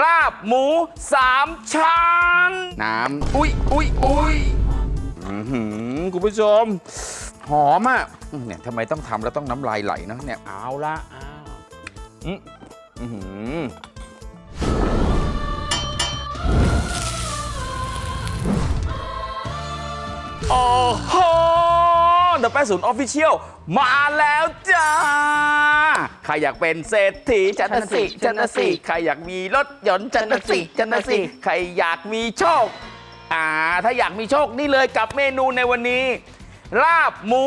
ลาบหมูสามชั้น น้ำ อุ้ยอุ้ยอุ้ยอื้อหือคุณผู้ชม หอมอะเนี่ยทำไมต้องทำแล้วต้องน้ำลายไหลเนอะเนี่ยเอาละอ้าวอืมอื้อหือโอ้โห เดอะแปศูนย์ออฟฟิเชียลมาแล้วจ้า ใครอยากเป็นเศรษฐีจันทสิจันทสิใครอยากมีรถยนต์จันทสิจันทสิใครอยากมีโชคอ่าถ้าอยากมีโชคนี่เลยกับเมนูในวันนี้ลาบหมู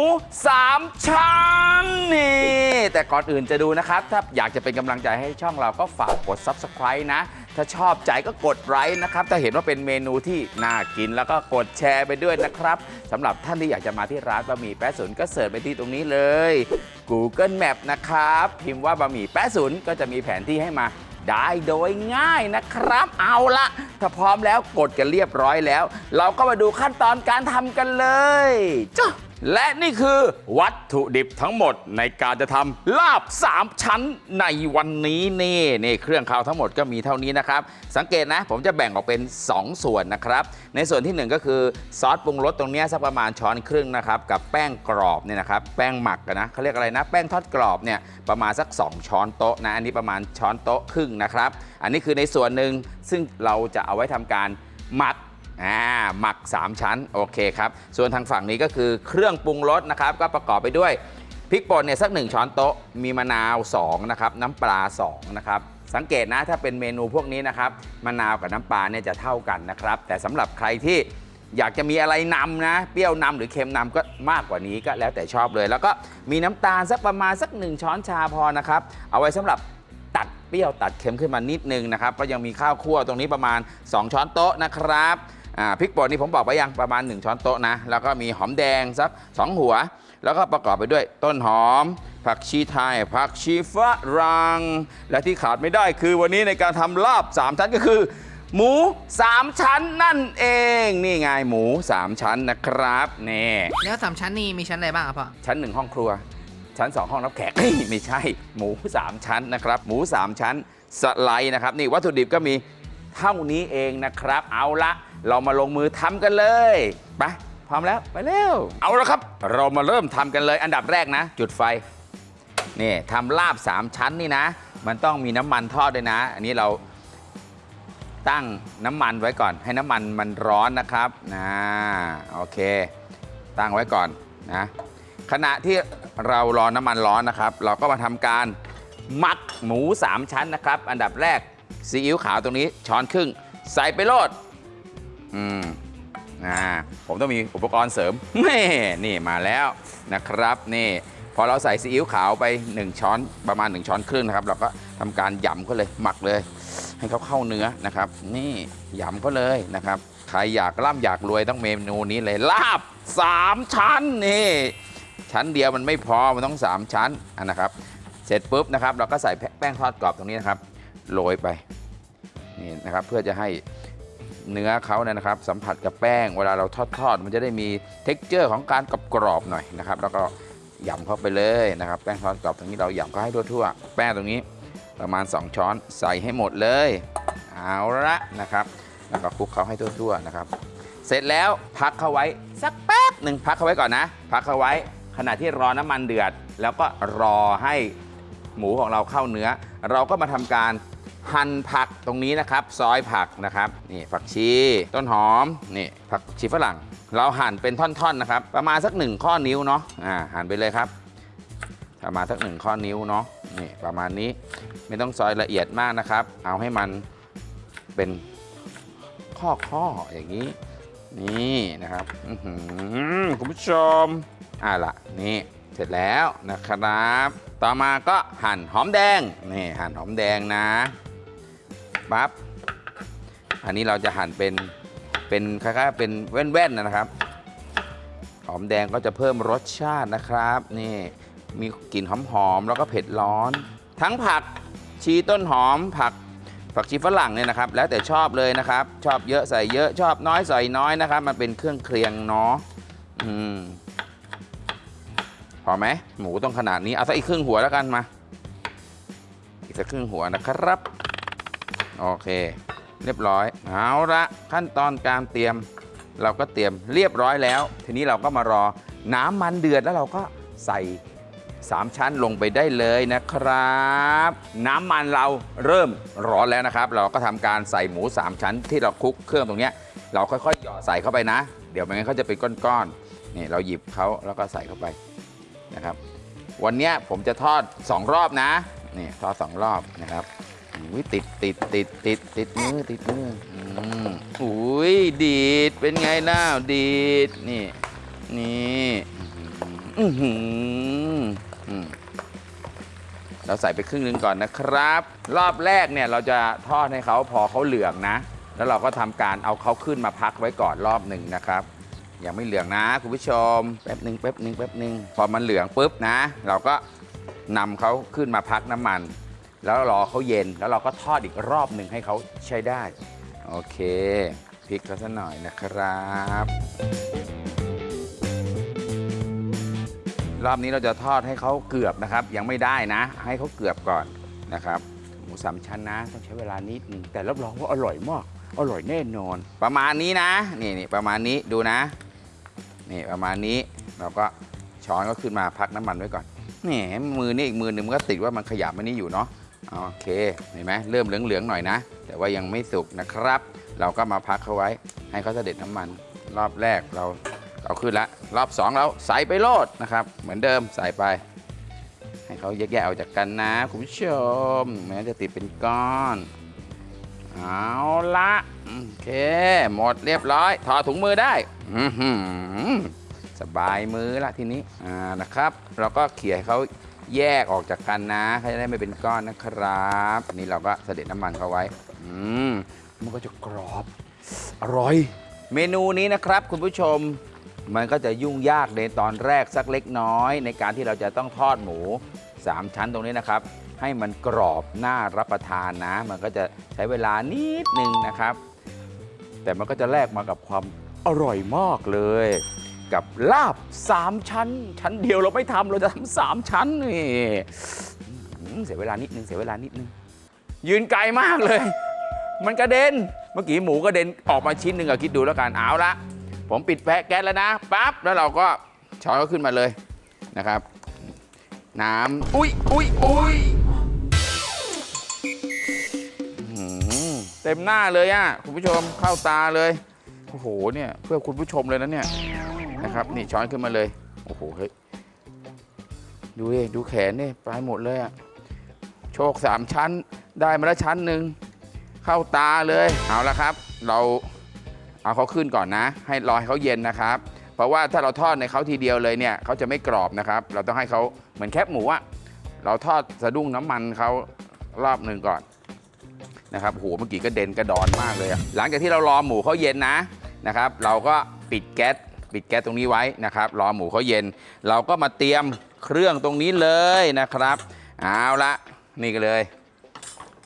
สามชั้นนี่แต่ก่อนอื่นจะดูนะครับ ถ้าอยากจะเป็นกำลังใจให้ช่องเราก็ฝากกด Subscribe นะ ถ้าชอบใจก็กดไลค์นะครับ ถ้าเห็นว่าเป็นเมนูที่น่ากินแล้วก็กดแชร์ไปด้วยนะครับสำหรับท่านที่อยากจะมาที่ร้านบะหมี่แป๊ะศูนย์ก็เสิร์ชไปที่ตรงนี้เลย Google Map นะครับ พิมพ์ว่าบะหมี่แป๊ะศูนย์ก็จะมีแผนที่ให้มาได้โดยง่ายนะครับ เอาละถ้าพร้อมแล้วกดกันเรียบร้อยแล้ว เราก็มาดูขั้นตอนการทำกันเลยจ้ะ และนี่คือวัตถุดิบทั้งหมดในการจะทำลาบ 3 ชั้นในวันนี้นี่นี่เครื่องคาวทั้งหมดก็มีเท่านี้นะครับ สังเกตนะ ผมจะแบ่งออกเป็น 2 ส่วนนะครับ ในส่วนที่ 1 ก็คือซอสปรุงรสตรงนี้สักประมาณช้อนครึ่งนะครับ กับแป้งกรอบเนี่ยนะครับ แป้งหมักนะเขาเรียกอะไรนะ แป้งทอดกรอบเนี่ยประมาณสัก 2 ช้อนโต๊ะนะอันนี้ประมาณช้อนโต๊ะครึ่งนะครับ อันนี้คือในส่วนหนึ่งซึ่งเราจะเอาไว้ทำการหมัก อ่าหมัก 3 ชั้นโอเคครับ ส่วนทางฝั่งนี้ก็คือเครื่องปรุงรสนะครับ ก็ประกอบไปด้วยพริกป่นเนี่ยสัก 1 ช้อนโต๊ะมีมะนาว2นะครับน้ำปลา2นะครับสังเกตนะถ้าเป็นเมนูพวกนี้นะครับมะนาวกับน้ำปลาเนี่ยจะเท่ากันนะครับ แต่สำหรับใครที่อยากจะมีอะไรนำนะ เปรี้ยวนำหรือเค็มนำก็มากกว่านี้ก็แล้วแต่ชอบเลย แล้วก็มีน้ำตาลสักประมาณสัก 1 ช้อนชาพอนะครับเอาไว้สำหรับตัดเปรี้ยวตัดเค็มขึ้นมานิดนึงนะครับก็ยังมีข้าวคั่วตรงนี้ประมาณ 2 ช้อนโต๊ะนะครับ อ่าพริกป่นนี่ผมบอกไปยังประมาณ 1 ช้อนโต๊ะนะ แล้วก็มีหอมแดงสัก2หัว แล้วก็ประกอบไปด้วยต้นหอม ผักชีไทย ผักชีฝรั่งและที่ขาดไม่ได้คือวันนี้ในการทำลาบ 3 ชั้นก็คือ หมู 3 ชั้นนั่นเอง นี่ไงหมู 3 ชั้นนะครับนี่แล้วสามชั้นนี่มีชั้นอะไรบ้างครับพ่อ ชั้นหนึ่งห้องครัว ชั้น 2 ห้องรับแขกเอ้ยไม่ใช่หมู 3 ชั้นนะครับหมู 3 ชั้นสไลด์นะครับนี่วัตถุดิบก็มี เท่านี้เองนะครับ เอาละเรามาลงมือทำกันเลยไปพร้อมแล้วไปเร็วเอาละครับ เรามาเริ่มทำกันเลยอันดับแรกนะ จุดไฟนี่ทำลาบ 3 ชั้นนี่นะ มันต้องมีน้ำมันทอดด้วยนะ อันนี้เราตั้งน้ำมันไว้ก่อน ให้น้ำมันมันร้อนนะครับนะโอเค ตั้งไว้ก่อนนะขณะที่เรารอน้ำมันร้อนนะครับ เราก็มาทำการหมักหมู 3 ชั้นนะครับ อันดับแรก ซีอิ๊วขาวตรงนี้ช้อนครึ่ง ใส่ไปโลด อืมอ่าผมต้องมีอุปกรณ์เสริมแม่นี่มาแล้วนะครับนี่พอเราใส่ซีอิ๊วขาวไป 1 ช้อนประมาณ 1 ช้อนครึ่งนะครับ เราก็ทำการหยำเขาเลยหมักเลย ให้เขาเข้าเนื้อนะครับ นี่หยำเขาเลยนะครับใครอยากร่ำอยากรวยต้องเมนูนี้เลยลาบ 3 ชั้นนี่ ชั้นเดียวมันไม่พอมันต้อง 3 ชั้นนนะครับ เสร็จปุ๊บนะครับ เราก็ใส่แป้งทอดกรอบตรงนี้นะครับ โรยไปนี่นะครับเพื่อจะให้เนื้อเขาเนี่ยนะครับ สัมผัสกับแป้งเวลาเราทอดทอดมันจะได้มีเท็กเจอร์ของการกรอบกรอบๆหน่อยนะครับ แล้วก็หย่ำเข้าไปเลยนะครับ แป้งทอดกรอบตรงนี้เราหย่ำเข้าให้ทั่วๆแป้งตรงนี้ประมาณ 2 ช้อนใส่ให้หมดเลย เอาละนะครับแล้วก็คลุกเขาให้ทั่วๆนะครับ เสร็จแล้วพักเขาไว้สักแป๊บหนึ่งพักเขาไว้ก่อนนะ พักเขาไว้ขณะที่รอน้ำมันเดือด แล้วก็รอให้หมูของเราเข้าเนื้อ เราก็มาทำการ หั่นผักตรงนี้นะครับ ซอยผักนะครับ นี่ผักชี ต้นหอม นี่ผักชีฝรั่ง เราหั่นเป็นท่อนๆนะครับ ประมาณสักหนึ่งข้อนิ้วเนาะ อ่า หั่นไปเลยครับ ประมาณสักหนึ่งข้อนิ้วเนาะ นี่ประมาณนี้ ไม่ต้องซอยละเอียดมากนะครับ เอาให้มันเป็นข้อข้อๆอย่างนี้ นี่นะครับอื้อหือคุณผู้ชมอะละนี่ เสร็จแล้วนะครับ ต่อมาก็หั่นหอมแดง นี่หั่นหอมแดงนะ ปั๊บอันนี้เราจะหั่นเป็นเป็นคล้ายๆเป็นแว่นๆนะครับหอมแดงก็จะเพิ่มรสชาตินะครับ นี่มีกลิ่นหอมๆแล้วก็เผ็ดร้อน ทั้งผักชีต้นหอมผักผักชีฝรั่งเนี่ยนะครับ แล้วแต่ชอบเลยนะครับ ชอบเยอะใส่เยอะชอบน้อยใส่น้อยนะครับ มันเป็นเครื่องเคียงเนาะอืมพอไหมหมูต้องขนาดนี้เอาสักอีกครึ่งหัวแล้วกันมา อีกสักครึ่งหัวนะครับ โอเค เรียบร้อย เอาละขั้นตอนการเตรียม เราก็เตรียมเรียบร้อยแล้ว ทีนี้เราก็มารอน้ำมันเดือดแล้วเราก็ใส่3ชั้นลงไปได้เลยนะครับ น้ำมันเราเริ่มร้อนแล้วนะครับ เราก็ทำการใส่หมู3ชั้นที่เราคลุกเครื่องตรงนี้เราค่อยๆหยอดใส่เข้าไปนะ เดี๋ยวไม่งั้นเขาจะเป็นก้อนๆนี่เราหยิบเขาแล้วก็ใส่เข้าไปนะครับ วันนี้ผมจะทอด 2 รอบนะนี่ทอด 2 รอบนะครับ อุ้ยติดติดติดติดติดมือติดมืออืมอุ้ยดีดเป็นไงล่ะดีดนี่นี่อือหืออืมเราใส่ไปครึ่งหนึงก่อนนะครับ รอบแรกเนี่ยเราจะทอดให้เขาพอเขาเหลืองนะ แล้วเราก็ทำการเอาเขาขึ้นมาพักไว้ก่อนรอบหนึ่งนะครับ ยังไม่เหลืองนะคุณผู้ชมแป๊บหนึ่งแป๊บหนึ่งแป๊บหนึ่งพอมันเหลืองปุ๊บนะ เราก็นำเขาขึ้นมาพักน้ำมัน แล้วรอเขาเย็นแล้วเราก็ทอดอีกรอบหนึ่งให้เขาใช้ได้ โอเคพลิกเขาสักหน่อยนะครับ รอบนี้เราจะทอดให้เขาเกือบนะครับ ยังไม่ได้นะ ให้เขาเกือบก่อนนะครับ หมูสามชั้นนะต้องใช้เวลานิดนึงแต่รับรองว่าอร่อยมากอร่อยแน่นอน ประมาณนี้นะนี่นี่ประมาณนี้ดูนะนี่ประมาณนี้เราก็ช้อนก็ขึ้นมาพักน้ำมันไว้ก่อนนี่มือนี่อีกมือหนึ่งมันก็ติดว่ามันขยับมันนี่อยู่เนาะ โอเคเห็นไหมเริ่มเหลืองๆหน่อยนะ แต่ว่ายังไม่สุกนะครับ เราก็มาพักเขาไว้ ให้เขาเสด็จน้ำมัน รอบแรกเราเอาขึ้นละรอบสองเราใส่ไปโลดนะครับ เหมือนเดิมใส่ไป ให้เขาแยกๆออกจากกันนะคุณผู้ชมไม่งั้นจะติดเป็นก้อนเอาละโอเค หมดเรียบร้อย ถอดถุงมือได้สบายมือละทีนี้อ่านะครับ เราก็เขี่ยเขา แยกออกจากกันนะเขาจะได้ไม่เป็นก้อนนะครับอันนี้เราก็เสด็จน้ำมันเขาไว้ อืมมันก็จะกรอบ อร่อย เมนูนี้นะครับ คุณผู้ชมมันก็จะยุ่งยากในตอนแรกสักเล็กน้อย ในการที่เราจะต้องทอดหมู 3 ชั้นตรงนี้นะครับ ให้มันกรอบน่ารับประทานนะ มันก็จะใช้เวลานิดนึงนะครับ แต่มันก็จะแลกมากับความอร่อยมากเลย กับลาบ3ชั้น ชั้นเดียวเราไม่ทำเราจะทำสามชั้นนี่เสียเวลานิดนึงเสียเวลานิดนึงยืนไกลมากเลย มันกระเด็นเมื่อกี้หมูกระเด็นออกมาชิ้นหนึ่งอะคิดดูแล้วกันเอาละผมปิดแพะแก๊สแล้วนะปั๊บแล้วเราก็ช้อนก็ขึ้นมาเลยนะครับ น้ำอุ้ยอุ้ยอุ้ยเต็มหน้าเลยอะคุณผู้ชมเข้าตาเลยโอ้โหเนี่ยเพื่อคุณผู้ชมเลยนะเนี่ย นะครับนี่ช้อนขึ้นมาเลยโอ้โหเฮ้ยดูดิดูแขนนี่ไปหมดเลยอะโชคสามชั้นได้มาแล้วชั้นหนึ่งเข้าตาเลยเอาละครับ เราเอาเขาขึ้นก่อนนะ ให้รอให้เขาเย็นนะครับ เพราะว่าถ้าเราทอดในเขาทีเดียวเลยเนี่ยเขาจะไม่กรอบนะครับ เราต้องให้เขาเหมือนแคบหมูอะเราทอดสะดุ้งน้ำมันเขารอบหนึ่งก่อนนะครับโหเมื่อกี้ก็เด่นกระดอนมากเลยหลังจากที่เรารอหมูเขาเย็นนะนะครับ เราก็ปิดแก๊ส ปิดแก๊สตรงนี้ไว้นะครับรอหมูเขาเย็น เราก็มาเตรียมเครื่องตรงนี้เลยนะครับเอาละนี่ก็เลย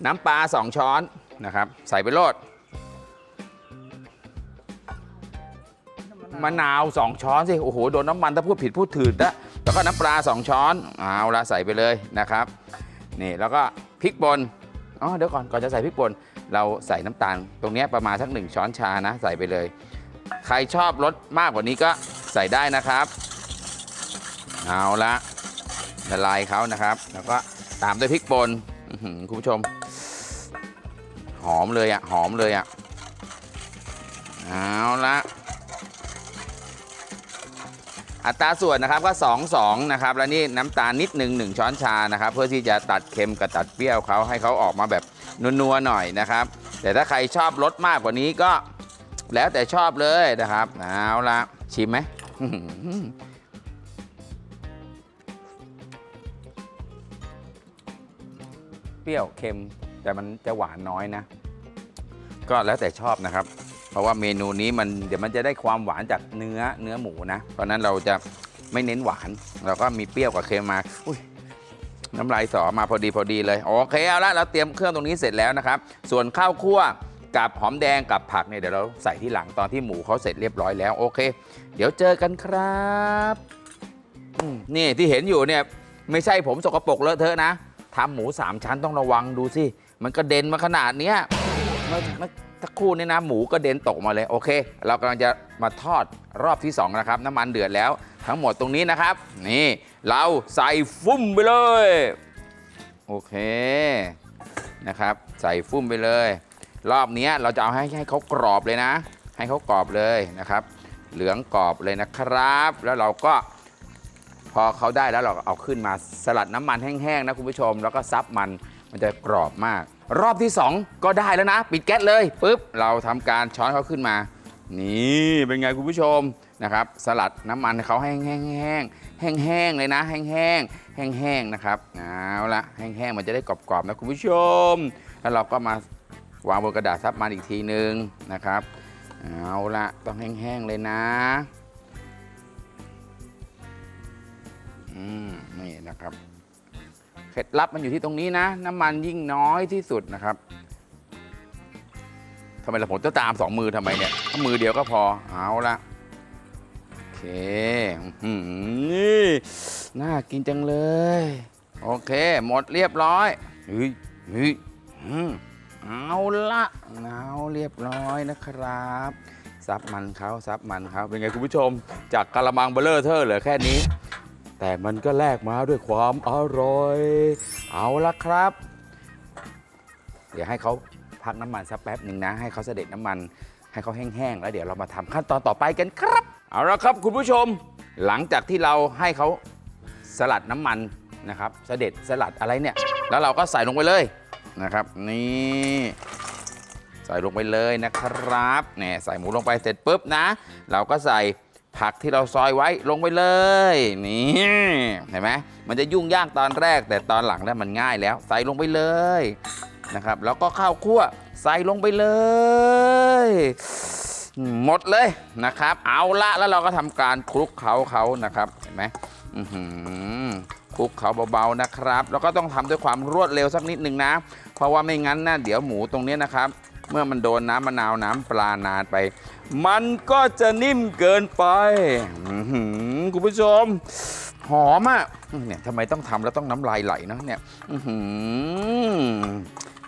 น้ำปลาสองช้อนนะครับ ใส่ไปโลดมะนาว 2 ช้อนสิโอ้โหโดนน้ำมันถ้าพูดผิดพูดถืดนะแล้วก็น้ำปลา 2 ช้อนเอาละใส่ไปเลยนะครับนี่แล้วก็พริกป่นอ๋อเดี๋ยวก่อนก่อนจะใส่พริกป่นเราใส่น้ำตาลตรงนี้ประมาณสักหนึ่งช้อนชานะ ใส่ไปเลย ใครชอบรสมากกว่านี้ก็ใส่ได้นะครับ เอาละละลายเขานะครับ แล้วก็ตามด้วยพริกป่นคุณผู้ชม หอมเลยอะ่ะหอมเลยอะ่ะเอาละอัตราส่วนนะครับก็ 2 2 นะครับ แล้วนี่น้ำตาลนิดหนึ่ง1ช้อนชานะครับ เพื่อที่จะตัดเค็มกับตัดเปรี้ยวเขาให้เขาออกมาแบบนัวๆหน่อยนะครับ แต่ถ้าใครชอบรสมากกว่านี้ก็ แล้วแต่ชอบเลยนะครับเอาละชิมไหมเปรี้ยวเค็มแต่มันจะหวานน้อยนะ ก็แล้วแต่ชอบนะครับ เพราะว่าเมนูนี้มันเดี๋ยวมันจะได้ความหวานจากเนื้อเนื้อหมูนะ เพราะฉะนั้นเราจะไม่เน้นหวาน เราก็มีเปรี้ยวกับเค็มมาอุ้ยน้ำลายสอมาพอดีพอดีเลย โอเคเอาละเราเตรียมเครื่องตรงนี้เสร็จแล้วนะครับ ส่วนข้าวคั่ว กับหอมแดงกับผักเนี่ยเดี๋ยวเราใส่ที่หลังตอนที่หมูเขาเสร็จเรียบร้อยแล้วโอเค เดี๋ยวเจอกันครับนี่ที่เห็นอยู่เนี่ยไม่ใช่ผมสกปรกเลอะเทอะนะทำหมูสามชั้นต้องระวังดูสิมันกระเด็นมาขนาดเนี้ยเมื่อสักครู่นี่นะหมูก็เด็นตกมาเลยโอเค เรากำลังจะมาทอดรอบที่2นะครับน้ำมันเดือดแล้ว ทั้งหมดตรงนี้นะครับ นี่เราใส่ฟุ่มไปเลย โอเคนะครับ ใส่ฟุ่มไปเลย รอบนี้เราจะเอาให้ให้เขากรอบเลยนะ ให้เขากรอบเลยนะครับ เหลืองกรอบเลยนะครับ แล้วเราก็พอเขาได้แล้วเราเอาขึ้นมาสลัดน้ำมันแห้งๆนะคุณผู้ชม แล้วก็ซับมันมันจะกรอบมาก รอบที่ 2 ก็ได้แล้วนะ ปิดแก๊สเลยปุ๊บเราทำการช้อนเขาขึ้นมา นี่เป็นไงคุณผู้ชมนะครับ สลัดน้ำมันให้เขาแห้งๆแห้งๆแห้งๆเลยนะ แห้งๆแห้งๆนะครับเอาละแห้งๆมันจะได้กรอบๆนะคุณผู้ชม แล้วเราก็มา วางบนกระดาษซับมันอีกทีนึงนะครับ เอาละต้องแห้งๆเลยนะอืมนี่นะครับเคล็ดลับมันอยู่ที่ตรงนี้นะ น้ำมันยิ่งน้อยที่สุดนะครับทำไมล่ะผมจะตามสองมือทำไมเนี่ยถ้ามือเดียวก็พอเอาละโอเคนี่น่ากินจังเลย โอเค หมดเรียบร้อยเฮ้ยเฮ้ยอืม เอาละเอาเรียบร้อยนะครับซับมันเขาซับมันเขาเป็นไงคุณผู้ชม จากกะละมังเบลเลอร์เทอร์เหลือแค่นี้ แต่มันก็แลกมาด้วยความอร่อย เอาละครับ เดี๋ยวให้เขาพักน้ำมันสักแป๊บหนึ่งนะ ให้เขาเสด็จน้ำมัน ให้เขาแห้งๆแล้วเดี๋ยวเรามาทำขั้นตอนต่อไปกันครับ เอาละครับคุณผู้ชม หลังจากที่เราให้เขาสลัดน้ำมันนะครับ เสด็จสลัดอะไรเนี่ย แล้วเราก็ใส่ลงไปเลย นะครับ นี่ใส่ลงไปเลยนะครับเนี่ยใส่หมูลงไปเสร็จปุ๊บนะ เราก็ใส่ผักที่เราซอยไว้ลงไปเลย นี่เห็นไหมมันจะยุ่งยากตอนแรกแต่ตอนหลังแล้วมันง่ายแล้ว ใส่ลงไปเลยนะครับ แล้วก็ข้าวคั่วใส่ลงไปเลย หมดเลยนะครับ เอาละแล้วเราก็ทำการคลุกเขาเขานะครับเห็นไหมอือหือ ลุกเขาเบาๆนะครับ แล้วก็ต้องทำด้วยความรวดเร็วสักนิดหนึ่งนะ เพราะว่าไม่งั้นนะเดี๋ยวหมูตรงนี้นะครับ เมื่อมันโดนน้ำมะนาวน้ำปลานานไป มันก็จะนิ่มเกินไปคุณผู้ชม หอมอะเนี่ยทำไมต้องทำแล้วต้องน้ำลายไหลนะเนี่ย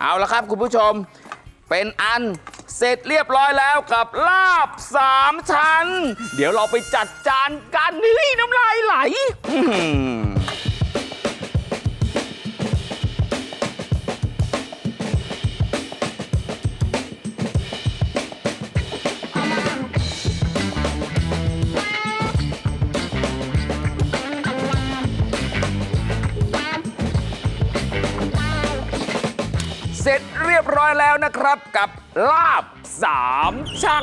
เอาละครับคุณผู้ชมเป็นอันเสร็จเรียบร้อยแล้วกับลาบสามชั้น เดี๋ยวเราไปจัดจานกันเฮ้ยน้ำลายไหล ลาบสามชั้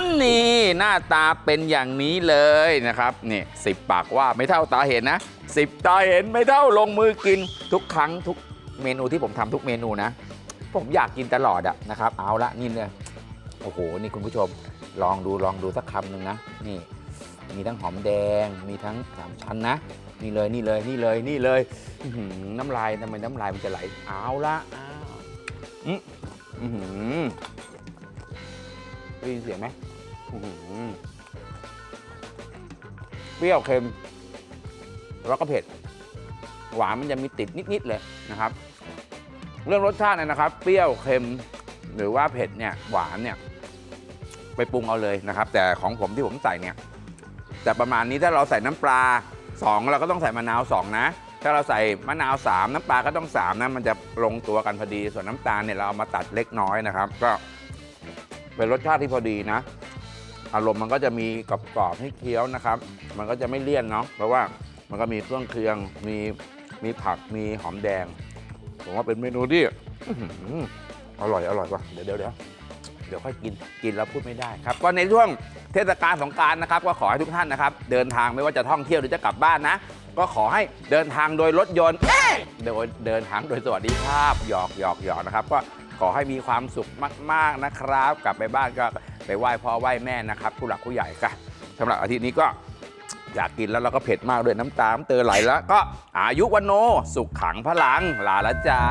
นนี่หน้าตาเป็นอย่างนี้เลยนะครับนี่สิบปากว่าไม่เท่าตาเห็นนะสิบตาเห็นไม่เท่าลงมือกินทุกครั้งทุกเมนูที่ผมทำทุกเมนูนะ ผมอยากกินตลอดอะนะครับ เอาละนี่เลยโอ้โห นี่คุณผู้ชมลองดูลองดูสักคำหนึ่งนะนี่มีทั้งหอมแดงมีทั้งสามชั้นนะนี่เลยนี่เลยนี่เลยนี่เลยน้ำลายทำไมน้ำลายมันจะไหลเอาละอ้าว อือหือได้ยินเสียงไหมอือหือเปรี้ยวเค็ม แล้วก็เผ็ด หวานมันจะมีติดนิด ๆ เลยนะครับ เรื่องรสชาติเนี่ยนะครับ เปรี้ยวเค็ม หรือว่าเผ็ดเนี่ย หวานเนี่ย ไปปรุงเอาเลยนะครับ แต่ของผมที่ผมใส่เนี่ย แต่ประมาณนี้ถ้าเราใส่น้ำปลา2เราก็ต้องใส่มะนาว2นะ ถ้าเราใส่มะนาว 3 น้ำปลาก็ต้อง 3 นะ มันจะลงตัวกันพอดี ส่วนน้ำตาลเนี่ยเราเอามาตัดเล็กน้อยนะครับ ก็เป็นรสชาติที่พอดีนะ อารมณ์มันก็จะมีกรอบๆให้เคี้ยวนะครับ มันก็จะไม่เลี่ยนเนาะ เพราะว่ามันก็มีเครื่องเคียง มีมีผัก มีหอมแดง ผมว่าเป็นเมนูที่อร่อย อร่อยว่ะ เดี๋ยวเดี๋ยวเดี๋ยวเดี๋ยวค่อยกิน กินแล้วพูดไม่ได้ครับ ก็ในช่วงเทศกาลสงการนะครับ ก็ขอให้ทุกท่านนะครับ เดินทางไม่ว่าจะท่องเที่ยวหรือจะกลับบ้านนะ ก็ขอให้เดินทางโดยรถยนต์เอ๊ะโดยเดินทางโดยสวัสดิภาพหยอกหยอกหยอกนะครับ ก็ขอให้มีความสุขมาก ๆนะครับ กลับไปบ้านก็ไปไหว้พ่อไหว้แม่นะครับผู้หลักผู้ใหญ่กันสำหรับอาทิตย์นี้ก็อยากกินแล้วเราก็เผ็ดมากด้วยน้ำตาน้ำเตอไหลแล้ว ก็อายุวันโนสุขขังพลังลาละจ้า